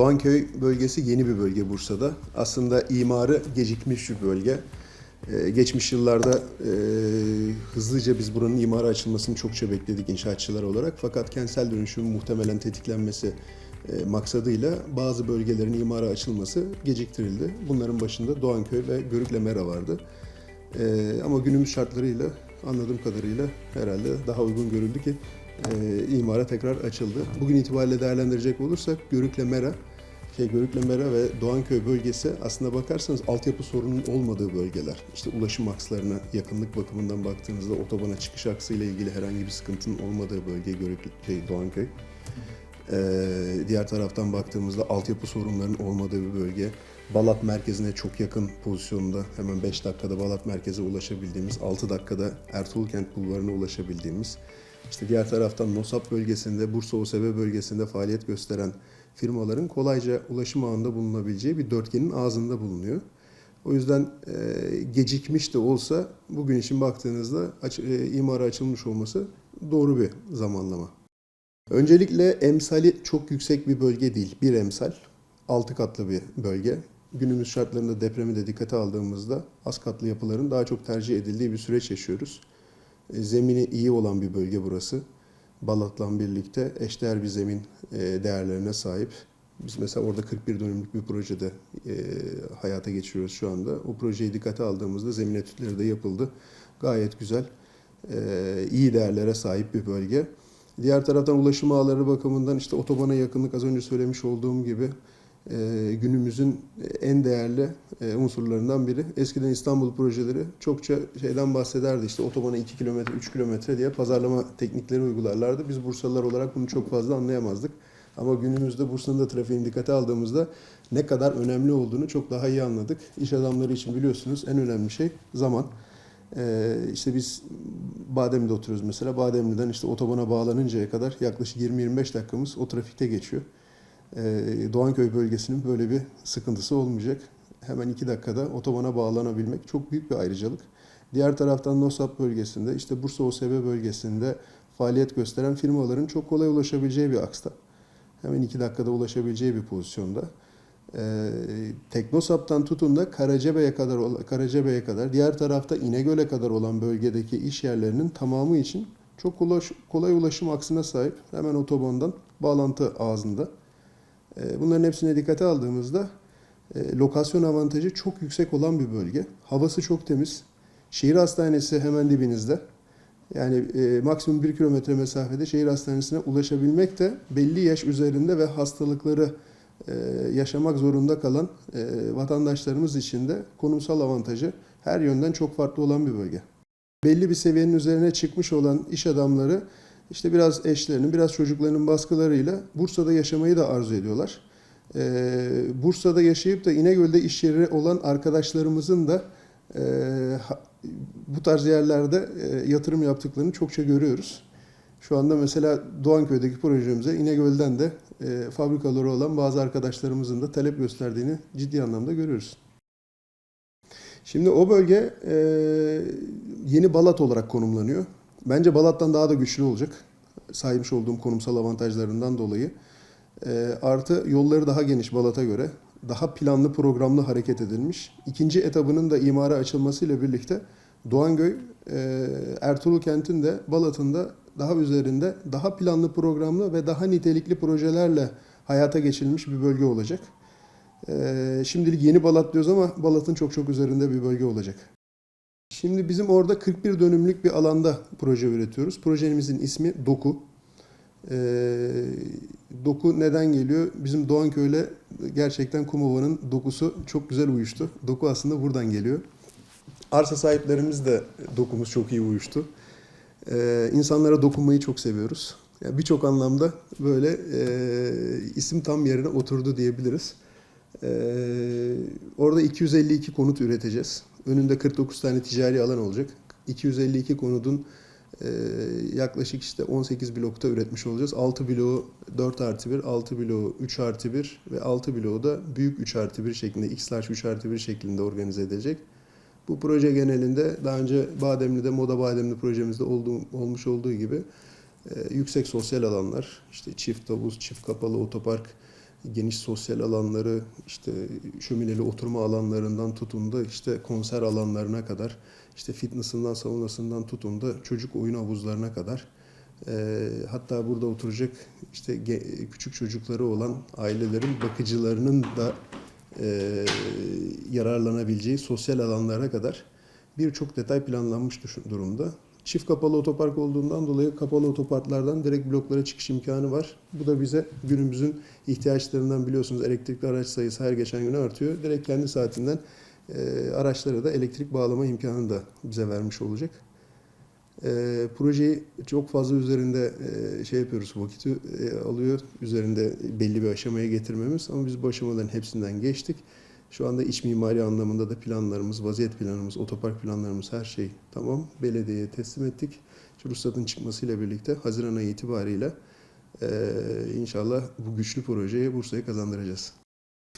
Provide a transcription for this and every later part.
Doğanköy bölgesi yeni bir bölge Bursa'da. Aslında imarı gecikmiş bir bölge. Ee, geçmiş yıllarda e, hızlıca biz buranın imara açılmasını çokça bekledik inşaatçılar olarak. Fakat kentsel dönüşümün muhtemelen tetiklenmesi e, maksadıyla bazı bölgelerin imara açılması geciktirildi. Bunların başında Doğanköy ve Görükle Mera vardı. Ee, ama günümüz şartlarıyla anladığım kadarıyla herhalde daha uygun görüldü ki e, imara tekrar açıldı. Bugün itibariyle değerlendirecek olursak Görükle Mera, şey Görükle Mera ve Doğanköy bölgesi aslında bakarsanız altyapı sorunun olmadığı bölgeler. İşte ulaşım akslarına yakınlık bakımından baktığınızda otobana çıkış aksıyla ilgili herhangi bir sıkıntının olmadığı bölge Görükle, şey, Doğanköy. Ee, diğer taraftan baktığımızda altyapı sorunlarının olmadığı bir bölge. Balat merkezine çok yakın pozisyonda hemen 5 dakikada Balat merkeze ulaşabildiğimiz, 6 dakikada Ertuğrul Kent Bulvarı'na ulaşabildiğimiz. İşte diğer taraftan Nosap bölgesinde, Bursa OSB bölgesinde faaliyet gösteren firmaların kolayca ulaşım ağında bulunabileceği bir dörtgenin ağzında bulunuyor. O yüzden e, gecikmiş de olsa bugün için baktığınızda aç, e, imara açılmış olması doğru bir zamanlama. Öncelikle emsali çok yüksek bir bölge değil. Bir emsal, altı katlı bir bölge. Günümüz şartlarında depremi de dikkate aldığımızda az katlı yapıların daha çok tercih edildiği bir süreç yaşıyoruz. E, Zemini iyi olan bir bölge burası. Balat'la birlikte eşdeğer bir zemin e, değerlerine sahip. Biz mesela orada 41 dönümlük bir projede e, hayata geçiriyoruz şu anda. O projeyi dikkate aldığımızda zemin etütleri de yapıldı. Gayet güzel, e, iyi değerlere sahip bir bölge. Diğer taraftan ulaşım ağları bakımından işte otobana yakınlık az önce söylemiş olduğum gibi e, günümüzün en değerli e, unsurlarından biri. Eskiden İstanbul projeleri çokça şeyden bahsederdi işte otobana 2 kilometre 3 kilometre diye pazarlama teknikleri uygularlardı. Biz Bursalılar olarak bunu çok fazla anlayamazdık. Ama günümüzde Bursa'nın da trafiğini dikkate aldığımızda ne kadar önemli olduğunu çok daha iyi anladık. İş adamları için biliyorsunuz en önemli şey zaman. Ee, işte biz Bademli'de oturuyoruz mesela. Bademli'den işte otobana bağlanıncaya kadar yaklaşık 20-25 dakikamız o trafikte geçiyor. Ee, Doğanköy bölgesinin böyle bir sıkıntısı olmayacak. Hemen iki dakikada otobana bağlanabilmek çok büyük bir ayrıcalık. Diğer taraftan Nosap bölgesinde, işte Bursa OSB bölgesinde faaliyet gösteren firmaların çok kolay ulaşabileceği bir aksta. Hemen iki dakikada ulaşabileceği bir pozisyonda. Ee, Teknosap'tan tutun da Karacabey'e kadar Karacabey'e kadar diğer tarafta İnegöl'e kadar olan bölgedeki iş yerlerinin tamamı için çok kolay, kolay ulaşım aksına sahip. Hemen otobandan bağlantı ağzında. Ee, bunların hepsine dikkate aldığımızda e, lokasyon avantajı çok yüksek olan bir bölge. Havası çok temiz. Şehir hastanesi hemen dibinizde. Yani e, maksimum bir kilometre mesafede şehir hastanesine ulaşabilmek de belli yaş üzerinde ve hastalıkları e, yaşamak zorunda kalan e, vatandaşlarımız için de konumsal avantajı her yönden çok farklı olan bir bölge. Belli bir seviyenin üzerine çıkmış olan iş adamları işte biraz eşlerinin, biraz çocuklarının baskılarıyla Bursa'da yaşamayı da arzu ediyorlar. E, Bursa'da yaşayıp da İnegöl'de iş yeri olan arkadaşlarımızın da e, bu tarz yerlerde e, yatırım yaptıklarını çokça görüyoruz. Şu anda mesela Doğanköy'deki projemize İnegöl'den de e, fabrikaları olan bazı arkadaşlarımızın da talep gösterdiğini ciddi anlamda görüyoruz. Şimdi o bölge e, yeni Balat olarak konumlanıyor. Bence Balat'tan daha da güçlü olacak. Sahip olduğum konumsal avantajlarından dolayı. E, artı yolları daha geniş Balat'a göre. Daha planlı programlı hareket edilmiş. İkinci etabının da imara açılmasıyla birlikte Doğanköy, e, Ertuğrul Kent'in de Balat'ın da daha üzerinde daha planlı programlı ve daha nitelikli projelerle hayata geçirilmiş bir bölge olacak. E, şimdilik yeni Balat diyoruz ama Balat'ın çok çok üzerinde bir bölge olacak. Şimdi bizim orada 41 dönümlük bir alanda proje üretiyoruz. Projemizin ismi Doku. Ee, doku neden geliyor? Bizim Doğanköy'le gerçekten Kumova'nın dokusu çok güzel uyuştu. Doku aslında buradan geliyor. Arsa sahiplerimiz de dokumuz çok iyi uyuştu. Ee, insanlara dokunmayı çok seviyoruz. Yani Birçok anlamda böyle e, isim tam yerine oturdu diyebiliriz. Ee, orada 252 konut üreteceğiz. Önünde 49 tane ticari alan olacak. 252 konudun e, yaklaşık işte 18 blokta üretmiş olacağız. 6 bloğu 4 artı 1, 6 bloğu 3 artı 1 ve 6 bloğu da büyük 3 artı 1 şeklinde, X/3 artı 1 şeklinde organize edilecek. Bu proje genelinde daha önce Bademli'de, Moda Bademli projemizde olduğu, olmuş olduğu gibi e, yüksek sosyal alanlar, işte çift havuz, çift kapalı otopark, geniş sosyal alanları, işte şömineli oturma alanlarından tutun da işte konser alanlarına kadar, işte fitness'ından, saunasından tutun da çocuk oyun havuzlarına kadar. Ee, hatta burada oturacak işte ge- küçük çocukları olan ailelerin bakıcılarının da e, yararlanabileceği sosyal alanlara kadar birçok detay planlanmış durumda. Çift kapalı otopark olduğundan dolayı kapalı otoparklardan direkt bloklara çıkış imkanı var. Bu da bize günümüzün ihtiyaçlarından biliyorsunuz elektrikli araç sayısı her geçen gün artıyor. Direkt kendi saatinden e, araçlara da elektrik bağlama imkanını da bize vermiş olacak. E, projeyi çok fazla üzerinde e, şey yapıyoruz, vakit e, alıyor. Üzerinde belli bir aşamaya getirmemiz ama biz bu aşamaların hepsinden geçtik. Şu anda iç mimari anlamında da planlarımız, vaziyet planımız, otopark planlarımız her şey tamam. Belediyeye teslim ettik. Şu ruhsatın çıkmasıyla birlikte Haziran ayı itibariyle e, inşallah bu güçlü projeyi Bursa'ya kazandıracağız.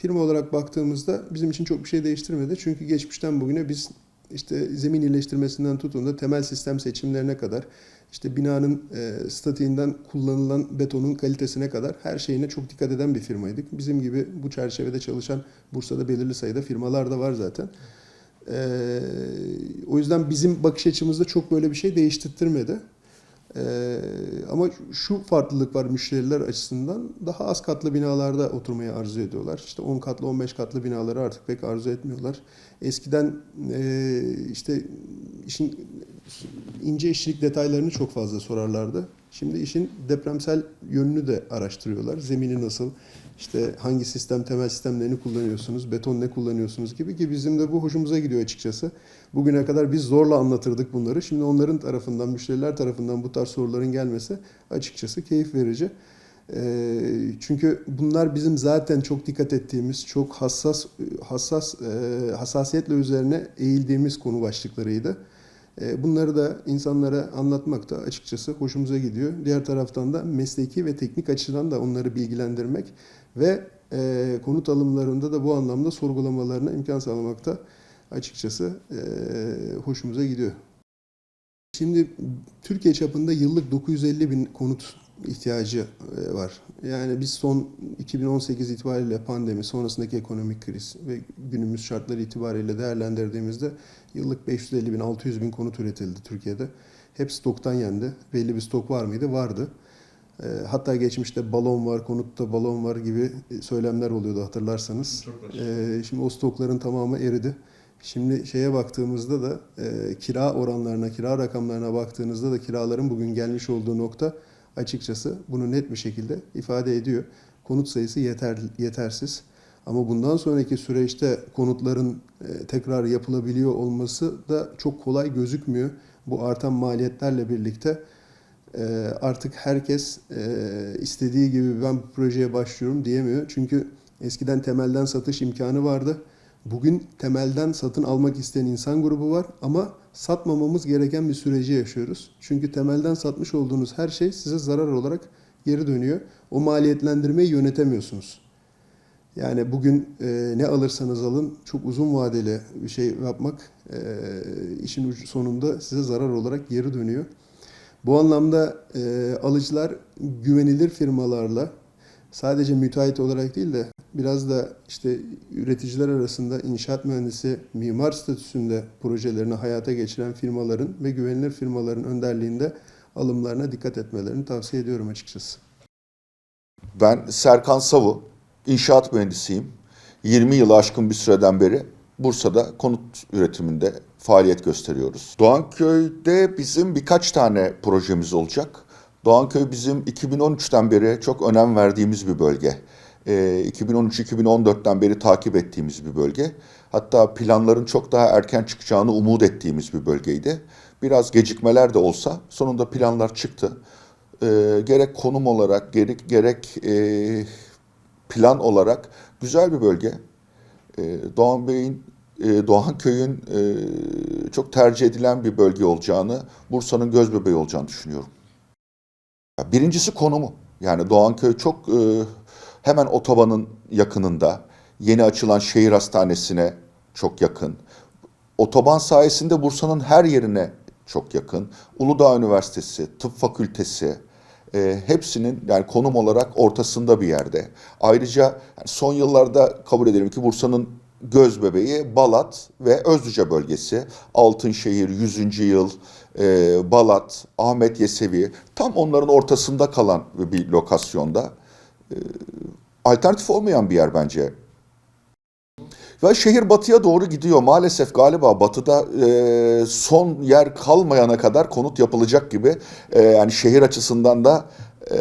Firma olarak baktığımızda bizim için çok bir şey değiştirmedi. Çünkü geçmişten bugüne biz işte zemin iyileştirmesinden tutun da temel sistem seçimlerine kadar işte binanın e, statiğinden kullanılan betonun kalitesine kadar her şeyine çok dikkat eden bir firmaydık. Bizim gibi bu çerçevede çalışan Bursa'da belirli sayıda firmalar da var zaten. E, o yüzden bizim bakış açımızda çok böyle bir şey değiştirtmedi. Ee, ama şu farklılık var müşteriler açısından daha az katlı binalarda oturmayı arzu ediyorlar. İşte 10 katlı 15 katlı binaları artık pek arzu etmiyorlar. Eskiden e, işte işin ince işçilik detaylarını çok fazla sorarlardı. Şimdi işin depremsel yönünü de araştırıyorlar. Zemini nasıl, işte hangi sistem, temel sistemlerini kullanıyorsunuz, beton ne kullanıyorsunuz gibi ki bizim de bu hoşumuza gidiyor açıkçası. Bugüne kadar biz zorla anlatırdık bunları. Şimdi onların tarafından, müşteriler tarafından bu tarz soruların gelmesi açıkçası keyif verici. Ee, çünkü bunlar bizim zaten çok dikkat ettiğimiz, çok hassas hassas e, hassasiyetle üzerine eğildiğimiz konu başlıklarıydı. E, Bunları da insanlara anlatmak da açıkçası hoşumuza gidiyor. Diğer taraftan da mesleki ve teknik açıdan da onları bilgilendirmek ve e, konut alımlarında da bu anlamda sorgulamalarına imkan sağlamak da açıkçası e, hoşumuza gidiyor. Şimdi Türkiye çapında yıllık 950 bin konut ihtiyacı e, var. Yani biz son 2018 itibariyle pandemi sonrasındaki ekonomik kriz ve günümüz şartları itibariyle değerlendirdiğimizde yıllık 550 bin 600 bin konut üretildi Türkiye'de. Hep stoktan yendi. Belli bir stok var mıydı? Vardı. E, Hatta geçmişte balon var, konutta balon var gibi söylemler oluyordu hatırlarsanız. E, Şimdi o stokların tamamı eridi. Şimdi şeye baktığımızda da kira oranlarına, kira rakamlarına baktığınızda da kiraların bugün gelmiş olduğu nokta açıkçası bunu net bir şekilde ifade ediyor. Konut sayısı yeter yetersiz. Ama bundan sonraki süreçte konutların e, tekrar yapılabiliyor olması da çok kolay gözükmüyor. Bu artan maliyetlerle birlikte e, artık herkes e, istediği gibi ben bu projeye başlıyorum diyemiyor. Çünkü eskiden temelden satış imkanı vardı. Bugün temelden satın almak isteyen insan grubu var ama satmamamız gereken bir süreci yaşıyoruz. Çünkü temelden satmış olduğunuz her şey size zarar olarak geri dönüyor. O maliyetlendirmeyi yönetemiyorsunuz. Yani bugün e, ne alırsanız alın çok uzun vadeli bir şey yapmak e, işin sonunda size zarar olarak geri dönüyor. Bu anlamda e, alıcılar güvenilir firmalarla sadece müteahhit olarak değil de biraz da işte üreticiler arasında inşaat mühendisi, mimar statüsünde projelerini hayata geçiren firmaların ve güvenilir firmaların önderliğinde alımlarına dikkat etmelerini tavsiye ediyorum açıkçası. Ben Serkan Savu, inşaat mühendisiyim. 20 yılı aşkın bir süreden beri Bursa'da konut üretiminde faaliyet gösteriyoruz. Doğanköy'de bizim birkaç tane projemiz olacak. Doğanköy bizim 2013'ten beri çok önem verdiğimiz bir bölge. Ee, 2013-2014'ten beri takip ettiğimiz bir bölge. Hatta planların çok daha erken çıkacağını umut ettiğimiz bir bölgeydi. Biraz gecikmeler de olsa sonunda planlar çıktı. Ee, gerek konum olarak gerek, gerek e, plan olarak güzel bir bölge. Ee, Doğan Bey'in, e, Doğan Köy'ün e, çok tercih edilen bir bölge olacağını, Bursa'nın göz bebeği olacağını düşünüyorum. Birincisi konumu. Yani Doğanköy çok e, hemen otobanın yakınında. Yeni açılan şehir hastanesine çok yakın. Otoban sayesinde Bursa'nın her yerine çok yakın. Uludağ Üniversitesi, Tıp Fakültesi, e, hepsinin yani konum olarak ortasında bir yerde. Ayrıca son yıllarda kabul edelim ki Bursa'nın göz bebeği Balat ve Özlüce bölgesi. Altınşehir, 100. yıl, e, Balat, Ahmet Yesevi tam onların ortasında kalan bir lokasyonda. E, alternatif olmayan bir yer bence. Ve şehir batıya doğru gidiyor. Maalesef galiba batıda e, son yer kalmayana kadar konut yapılacak gibi. E, yani şehir açısından da e,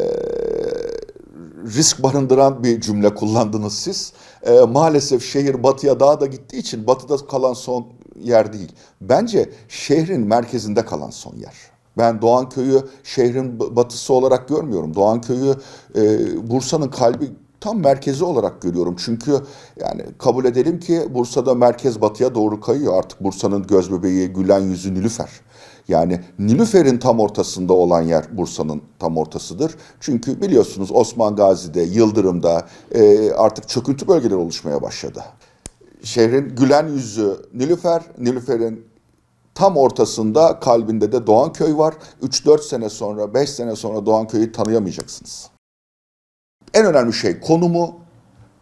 risk barındıran bir cümle kullandınız siz. E, maalesef şehir batıya daha da gittiği için batıda kalan son yer değil. Bence şehrin merkezinde kalan son yer. Ben Doğanköy'ü şehrin batısı olarak görmüyorum. Doğanköy'ü e, Bursa'nın kalbi tam merkezi olarak görüyorum. Çünkü yani kabul edelim ki Bursa'da merkez batıya doğru kayıyor. Artık Bursa'nın göz bebeği, gülen yüzü Nilüfer. Yani Nilüfer'in tam ortasında olan yer Bursa'nın tam ortasıdır. Çünkü biliyorsunuz Osman Gazi'de, Yıldırım'da e, artık çöküntü bölgeleri oluşmaya başladı. Şehrin gülen yüzü Nilüfer, Nilüfer'in tam ortasında kalbinde de Doğanköy var. 3-4 sene sonra, 5 sene sonra Doğanköy'ü tanıyamayacaksınız. En önemli şey konumu,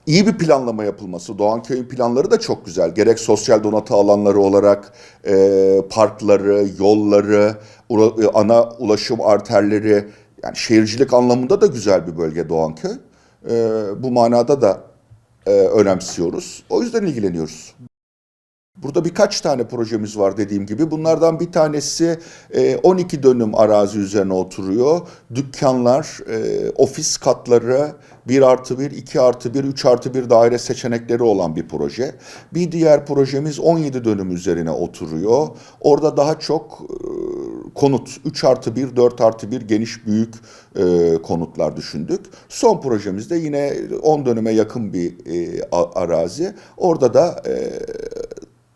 iyi bir planlama yapılması. Doğanköy'ün planları da çok güzel. Gerek sosyal donatı alanları olarak e, parkları, yolları, e, ana ulaşım arterleri, yani şehircilik anlamında da güzel bir bölge Doğanköy. E, bu manada da e, önemsiyoruz. O yüzden ilgileniyoruz. Burada birkaç tane projemiz var dediğim gibi. Bunlardan bir tanesi e, 12 dönüm arazi üzerine oturuyor. Dükkanlar, e, ofis katları, 1 artı 1, 2 artı 1, 3 artı 1 daire seçenekleri olan bir proje. Bir diğer projemiz 17 dönüm üzerine oturuyor. Orada daha çok e, konut, 3 artı 1, 4 artı 1 geniş büyük e, konutlar düşündük. Son projemizde yine 10 dönüme yakın bir e, arazi. Orada da e,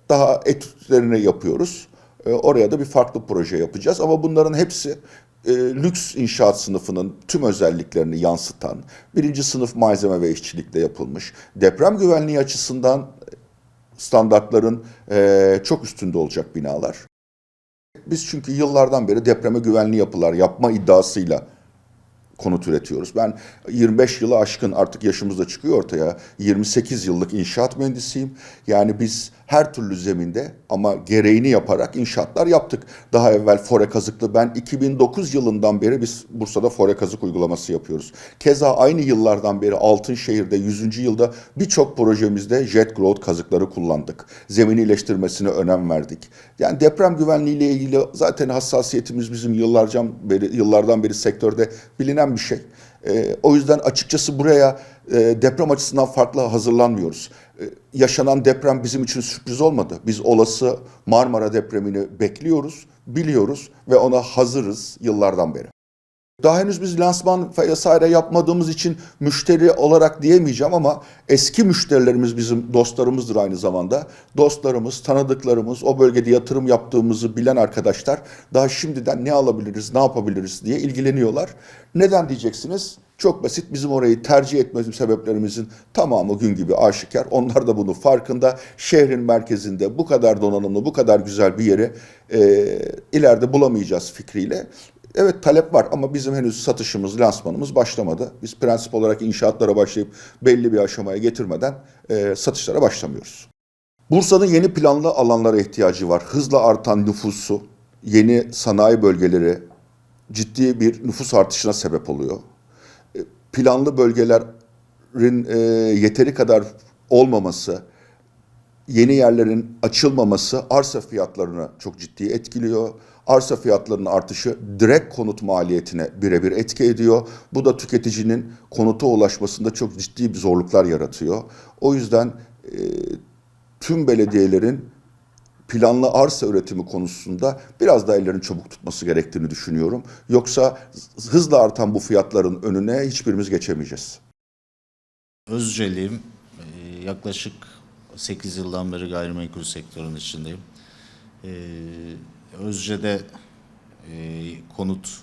daha etütlerini yapıyoruz. E, oraya da bir farklı proje yapacağız ama bunların hepsi e, lüks inşaat sınıfının tüm özelliklerini yansıtan, birinci sınıf malzeme ve işçilikle yapılmış, deprem güvenliği açısından standartların e, çok üstünde olacak binalar. Biz çünkü yıllardan beri depreme güvenli yapılar yapma iddiasıyla konut üretiyoruz. Ben 25 yılı aşkın artık yaşımız da çıkıyor ortaya. 28 yıllık inşaat mühendisiyim. Yani biz her türlü zeminde ama gereğini yaparak inşaatlar yaptık. Daha evvel fore kazıklı ben 2009 yılından beri biz Bursa'da fore kazık uygulaması yapıyoruz. Keza aynı yıllardan beri Altınşehir'de 100. yılda birçok projemizde jet growth kazıkları kullandık. Zemin iyileştirmesine önem verdik. Yani deprem güvenliği ile ilgili zaten hassasiyetimiz bizim yıllarca beri, yıllardan beri sektörde bilinen bir şey. Ee, o yüzden açıkçası buraya e, deprem açısından farklı hazırlanmıyoruz. Ee, yaşanan deprem bizim için sürpriz olmadı. Biz olası Marmara depremini bekliyoruz, biliyoruz ve ona hazırız yıllardan beri. Daha henüz biz lansman vesaire yapmadığımız için müşteri olarak diyemeyeceğim ama eski müşterilerimiz bizim dostlarımızdır aynı zamanda. Dostlarımız, tanıdıklarımız, o bölgede yatırım yaptığımızı bilen arkadaşlar daha şimdiden ne alabiliriz, ne yapabiliriz diye ilgileniyorlar. Neden diyeceksiniz? Çok basit bizim orayı tercih etme sebeplerimizin tamamı gün gibi aşikar. Onlar da bunun farkında. Şehrin merkezinde bu kadar donanımlı, bu kadar güzel bir yeri e, ileride bulamayacağız fikriyle. Evet talep var ama bizim henüz satışımız, lansmanımız başlamadı. Biz prensip olarak inşaatlara başlayıp belli bir aşamaya getirmeden e, satışlara başlamıyoruz. Bursa'nın yeni planlı alanlara ihtiyacı var. Hızla artan nüfusu, yeni sanayi bölgeleri ciddi bir nüfus artışına sebep oluyor. Planlı bölgelerin e, yeteri kadar olmaması, yeni yerlerin açılmaması arsa fiyatlarını çok ciddi etkiliyor. Arsa fiyatlarının artışı direkt konut maliyetine birebir etki ediyor. Bu da tüketicinin konuta ulaşmasında çok ciddi bir zorluklar yaratıyor. O yüzden e, tüm belediyelerin planlı arsa üretimi konusunda biraz daha ellerini çabuk tutması gerektiğini düşünüyorum. Yoksa hızla artan bu fiyatların önüne hiçbirimiz geçemeyeceğiz. Özceliyim. Ee, Yaklaşık 8 yıldan beri gayrimenkul sektörünün içindeyim. Ee, Özce'de e, konut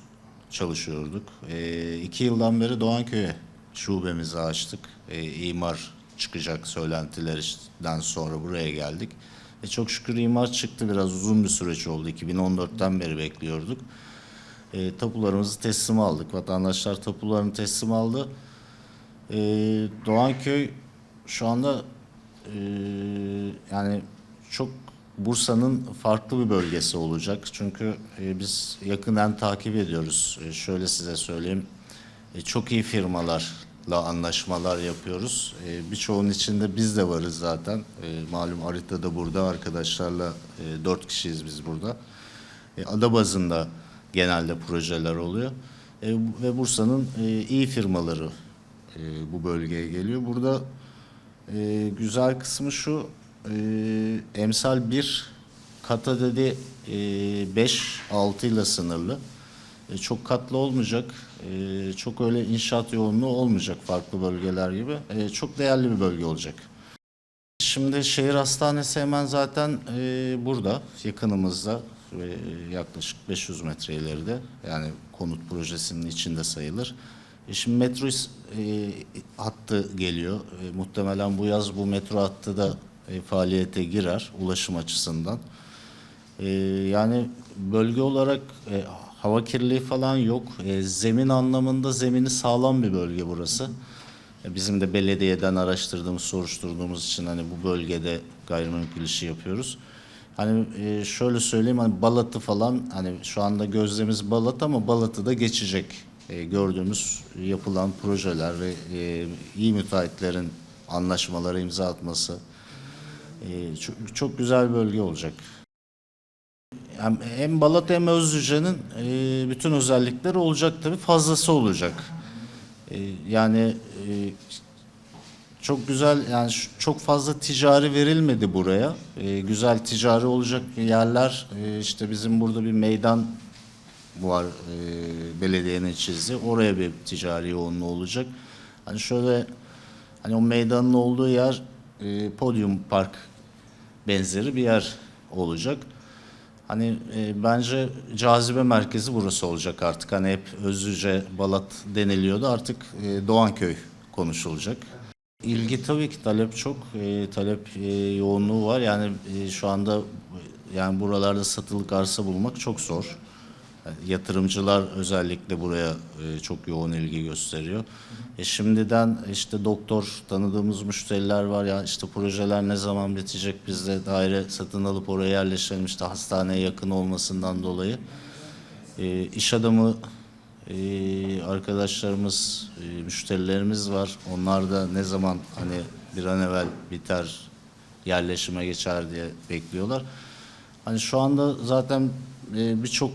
çalışıyorduk. E, iki yıldan beri Doğanköy'e şubemizi açtık. E, imar çıkacak söylentilerden sonra buraya geldik. E, çok şükür imar çıktı. Biraz uzun bir süreç oldu. 2014'ten beri bekliyorduk. E, tapularımızı teslim aldık. Vatandaşlar tapularını teslim aldı. E, Doğanköy şu anda e, yani çok Bursa'nın farklı bir bölgesi olacak. Çünkü e, biz yakından takip ediyoruz. E, şöyle size söyleyeyim. E, çok iyi firmalarla anlaşmalar yapıyoruz. E, birçoğunun içinde biz de varız zaten. E, malum Arita da burada. Arkadaşlarla e, dört kişiyiz biz burada. E, ada bazında genelde projeler oluyor. E, ve Bursa'nın e, iyi firmaları e, bu bölgeye geliyor. Burada e, güzel kısmı şu, e, emsal bir kata dedi e, 5-6 ile sınırlı. E, çok katlı olmayacak, e, çok öyle inşaat yoğunluğu olmayacak farklı bölgeler gibi. E, çok değerli bir bölge olacak. Şimdi şehir hastanesi hemen zaten e, burada, yakınımızda ve yaklaşık 500 metre ileride. Yani konut projesinin içinde sayılır. E, şimdi metro e, hattı geliyor. E, muhtemelen bu yaz bu metro hattı da e, faaliyete girer ulaşım açısından. E, yani bölge olarak e, hava kirliliği falan yok. E, zemin anlamında zemini sağlam bir bölge burası. E, Bizim de belediyeden araştırdığımız, soruşturduğumuz için hani bu bölgede gayrimenkul işi yapıyoruz. Hani e, şöyle söyleyeyim hani Balat'ı falan hani şu anda gözlemimiz Balat ama Balat'ı da geçecek. E, gördüğümüz yapılan projeler ve e, iyi müteahhitlerin anlaşmalara imza atması e, çok, çok güzel bölge olacak. Hem, hem Balat hem Özlüce'nin e, bütün özellikleri olacak tabii fazlası olacak. E, yani e, çok güzel yani çok fazla ticari verilmedi buraya. E, güzel ticari olacak yerler e, işte bizim burada bir meydan var e, belediyenin çizdi. Oraya bir ticari yoğunluğu olacak. Hani şöyle hani o meydanın olduğu yer e, Podium Park benzeri bir yer olacak. Hani e, bence cazibe merkezi burası olacak artık. Hani hep Özlüce, Balat deniliyordu. Artık e, Doğanköy konuşulacak. İlgi tabii ki talep çok. E, talep e, yoğunluğu var. Yani e, şu anda e, yani buralarda satılık arsa bulmak çok zor. Yani yatırımcılar özellikle buraya e, çok yoğun ilgi gösteriyor. E, şimdiden işte doktor tanıdığımız müşteriler var ya işte projeler ne zaman bitecek biz de daire satın alıp oraya yerleşelim işte hastaneye yakın olmasından dolayı. E, iş adamı e, arkadaşlarımız, e, müşterilerimiz var. Onlar da ne zaman hani bir an evvel biter yerleşime geçer diye bekliyorlar. Hani şu anda zaten e, birçok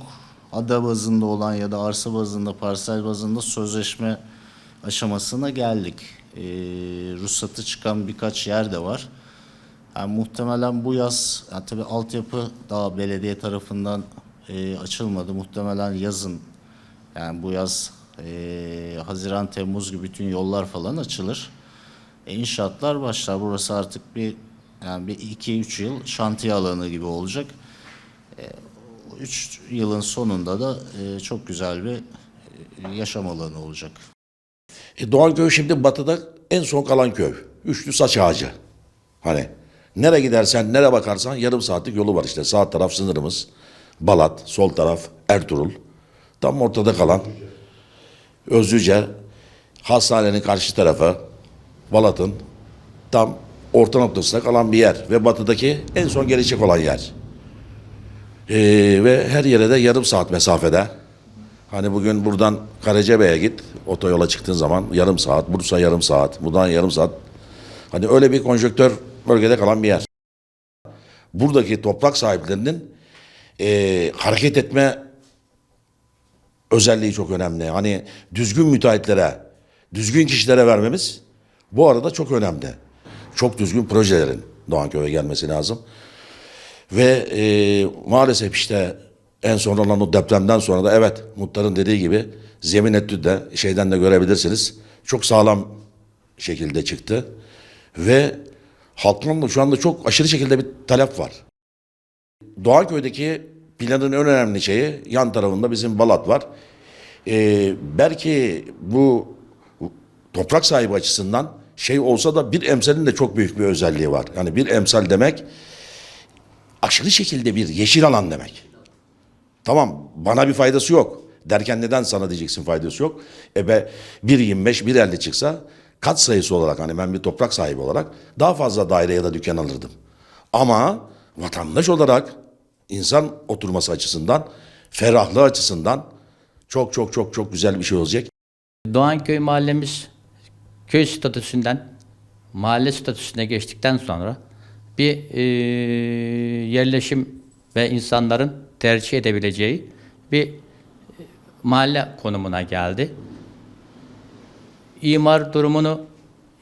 ada bazında olan ya da arsa bazında, parsel bazında sözleşme aşamasına geldik. E, ruhsatı çıkan birkaç yer de var. Yani muhtemelen bu yaz, yani tabii altyapı daha belediye tarafından e, açılmadı. Muhtemelen yazın, yani bu yaz e, Haziran, Temmuz gibi bütün yollar falan açılır. E, inşaatlar başlar. Burası artık bir yani bir iki üç yıl şantiye alanı gibi olacak. E, üç yılın sonunda da e, çok güzel bir e, yaşam alanı olacak. E, Doğanköy şimdi batıda en son kalan köy. Üçlü saç ağacı. Hani nereye gidersen, nereye bakarsan yarım saatlik yolu var işte. Sağ taraf sınırımız. Balat, sol taraf Ertuğrul. Tam ortada kalan Özlüce, hastanenin karşı tarafı, Balat'ın tam orta noktasında kalan bir yer. Ve batıdaki en son gelecek olan yer. Ee, ve her yere de yarım saat mesafede. Hani bugün buradan Karacabey'e git, otoyola çıktığın zaman yarım saat, Bursa yarım saat, buradan yarım saat. Hani öyle bir konjöktör bölgede kalan bir yer. Buradaki toprak sahiplerinin eee, hareket etme özelliği çok önemli. Hani düzgün müteahhitlere, düzgün kişilere vermemiz bu arada çok önemli. Çok düzgün projelerin Doğanköy'e gelmesi lazım. Ve e, maalesef işte en son olan o depremden sonra da evet Muhtar'ın dediği gibi zemin etüdü de şeyden de görebilirsiniz. Çok sağlam şekilde çıktı. Ve halkın da şu anda çok aşırı şekilde bir talep var. Doğanköy'deki planın en önemli şeyi yan tarafında bizim Balat var. Ee, belki bu toprak sahibi açısından şey olsa da bir emsalin de çok büyük bir özelliği var. Yani bir emsal demek aşırı şekilde bir yeşil alan demek. Tamam bana bir faydası yok. Derken neden sana diyeceksin faydası yok. E be 1.25, 1.50 çıksa kat sayısı olarak hani ben bir toprak sahibi olarak daha fazla daire ya da dükkan alırdım. Ama vatandaş olarak insan oturması açısından, ferahlığı açısından çok çok çok çok güzel bir şey olacak. Doğanköy mahallemiz köy statüsünden mahalle statüsüne geçtikten sonra bir e, yerleşim ve insanların tercih edebileceği bir mahalle konumuna geldi. İmar durumunu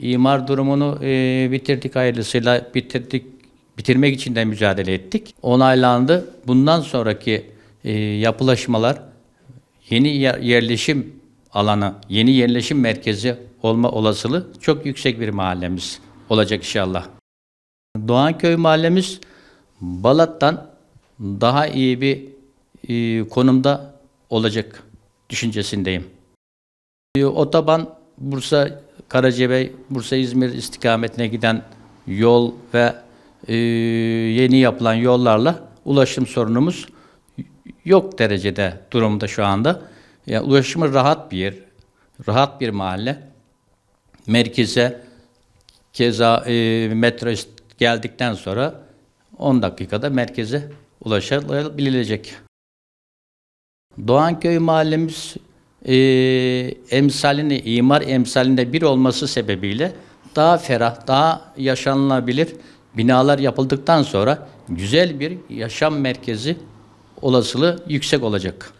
imar durumunu e, bitirdik hayırlısıyla bitirdik bitirmek için de mücadele ettik. Onaylandı. Bundan sonraki e, yapılaşmalar yeni yer- yerleşim alanı, yeni yerleşim merkezi olma olasılığı çok yüksek bir mahallemiz olacak inşallah. Doğanköy mahallemiz Balat'tan daha iyi bir e, konumda olacak düşüncesindeyim. E, Otoban Bursa Karacabey, Bursa İzmir istikametine giden yol ve e, yeni yapılan yollarla ulaşım sorunumuz yok derecede durumda şu anda. Yani ulaşımı rahat bir yer, rahat bir mahalle. Merkeze keza e, metro geldikten sonra 10 dakikada merkeze ulaşabilecek. Doğanköy mahallemiz e, emsalini, imar emsalinde bir olması sebebiyle daha ferah, daha yaşanılabilir binalar yapıldıktan sonra güzel bir yaşam merkezi olasılığı yüksek olacak.